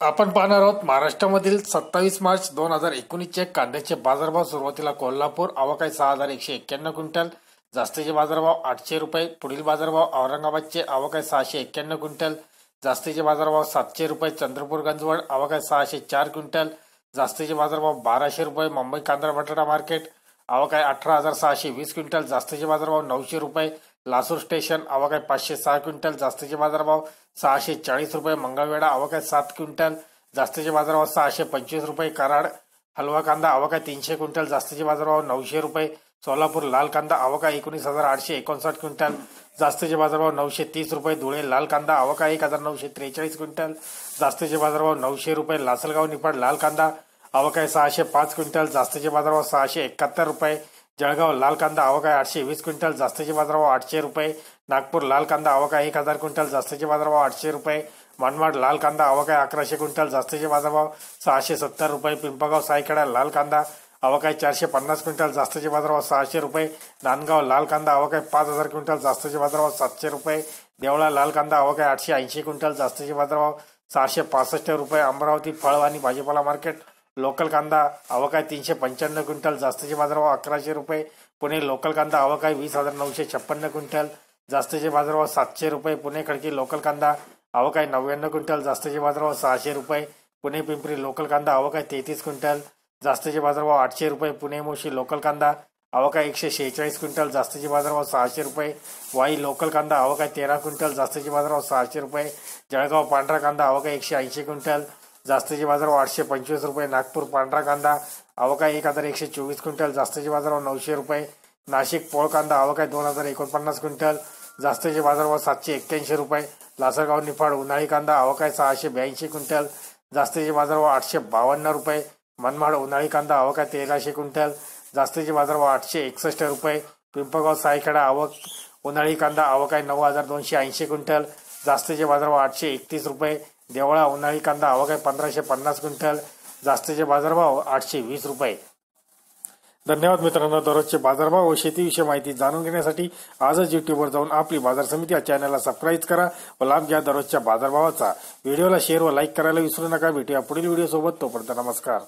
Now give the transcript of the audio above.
आपण पाहणार आहोत महाराष्ट्रामधील सत्तावीस मार्च दोन हजार एकोणीसचे कांद्याचे बाजारभाव सुरुवातीला कोल्हापूर अवकाळी सहा हजार एकशे एक्क्याण्णव क्विंटल जास्तीचे बाजारभाव आठशे रुपये पुढील बाजारभाव औरंगाबादचे अवकाळी सहाशे एक्क्याण्णव क्विंटल जास्तीचे बाजारभाव सातशे रुपये चंद्रपूर गंजवड अवकाळी सहाशे चार क्विंटल जास्तीचे बाजारभाव बाराशे रुपये मुंबई कांदा बटाटा मार्केट अवकाळी अठरा हजार सहाशे वीस क्विंटल जास्तीचे बाजारभाव नऊशे रुपये लासूर स्टेशन अवकाळी पाचशे सहा क्विंटल जास्तीचे बाजारभाव सहाशे चाळीस रुपये मंगळवेढा अवकाळी सात क्विंटल जास्तीचे बाजारभाव सहाशे पंचवीस रुपये कराड हलवा कांदा अवकाळी तीनशे क्विंटल जास्तीचे बाजारभाव नऊशे रुपये सोलापूर लाल कांदा अवकाळी एकोणीस हजार आठशे एकोणसाठ क्विंटल जास्तीचे बाजारभाव नऊशे तीस रुपये धुळे लाल कांदा अवकाळी एक हजार नऊशे त्रेचाळीस क्विंटल जास्तीचे बाजारभाव नऊशे रुपये लासलगाव निफाड लाल कांदा अवकाळी सहाशे पाच क्विंटल जास्तीचे बाजारभाव सहाशे एकाहत्तर रुपये जळगाव लाल कांदा अवकाळी आठशे वीस क्विंटल जास्तीचे बाजारभाव आठशे रुपये. नागपूर लाल कांदा अवकाळी एक हजार क्विंटल जास्तीचे बाजारभाव आठशे रुपये. मनमाड लाल कांदा अवकाळी अकराशे क्विंटल जास्तीचे बाजारभाव सहाशे सत्तर रुपये. पिंपगाव सायखेडा लाल कांदा अवकाळी चारशे पन्नास क्विंटल जास्तीचे बाजारभाव सहाशे रुपये. नांदगाव लाल कांदा अवकाळी पाच हजार क्विंटल जास्तीचे बाजारभाव सातशे रुपये. देवळा लाल कांदा अवकाळी आठशे ऐंशी क्विंटल जास्तीचे बाजारभाव सहाशे पासष्ट रुपये. अमरावती फळ आणि भाजीपाला मार्केट लोकल कांदा अवकाळी तीनशे पंच्याण्णव क्विंटल जास्तीचे बाजारभाव अकराशे रुपये. पुणे लोकल कांदा अवकाळी वीस हजार नऊशे छप्पन्न क्विंटल जास्तीचे बाजारभाव सातशे रुपये. पुणे खडकी लोकल कांदा अवकाळी नव्याण्णव क्विंटल जास्तीचे बाजारभाव सहाशे रुपये. पुणे पिंपरी लोकल कांदा अवकाळी तेहतीस क्विंटल जास्तीचे बाजारभाव आठशे रुपये. पुणे मोशी लोकल कांदा अवकाळी एकशे शेहेचाळीस क्विंटल जास्तीचे बाजारभाव सहाशे रुपये. वाई लोकल कांदा अवकाळी तेरा क्विंटल जास्तीचे बाजारभाव सहाशे रुपये. जळगाव पांढरा कांदा अवकाळी एकशे ऐंशी क्विंटल जास्तीचे बाजारभाव आठशे पंचवीस रुपये नागपूर पांढरा कांदा अवकाय एक हजार एकशे चोवीस क्विंटल जास्तीचे बाजारभाव नऊशे रुपये नाशिक पोळ कांदा अवकाय दोन हजार एकोणपन्नास क्विंटल जास्तीचे बाजारभाव सातशे एक्क्याऐंशी रुपये लासरगाव निफाड उन्हाळी कांदा अवकाय सहाशे ब्याऐंशी क्विंटल जास्तीचे बाजारभाव आठशे बावन्न रुपये मनमाड उन्हाळी कांदा अवकाय तेराशे क्विंटल जास्तीचे बाजारभाव आठशे एकसष्ट रुपये पिंपगाव सायखेडा आवक उन्हाळी कांदा अवकाळी नऊ हजार दोनशे ऐंशी क्विंटल जास्तीचे बाजारभाव आठशे एकतीस रुपये देवळा उन्हाळी कांदा अवकाळी पंधराशे पन्नास क्विंटल जास्तीचे बाजारभाव आठशे वीस रुपये. धन्यवाद मित्रांनो दररोजचे बाजारभाव व शेतीविषयी माहिती जाणून घेण्यासाठी आजच युट्यूबवर जाऊन आपली बाजार समिती या चॅनलला सबस्क्राईब करा व लाभ घ्या दररोजच्या बाजारभावाचा. व्हिडिओला शेअर व लाईक करायला विसरू नका. भेटूया पुढील व्हिडिओ सोबत तोपर्यंत नमस्कार.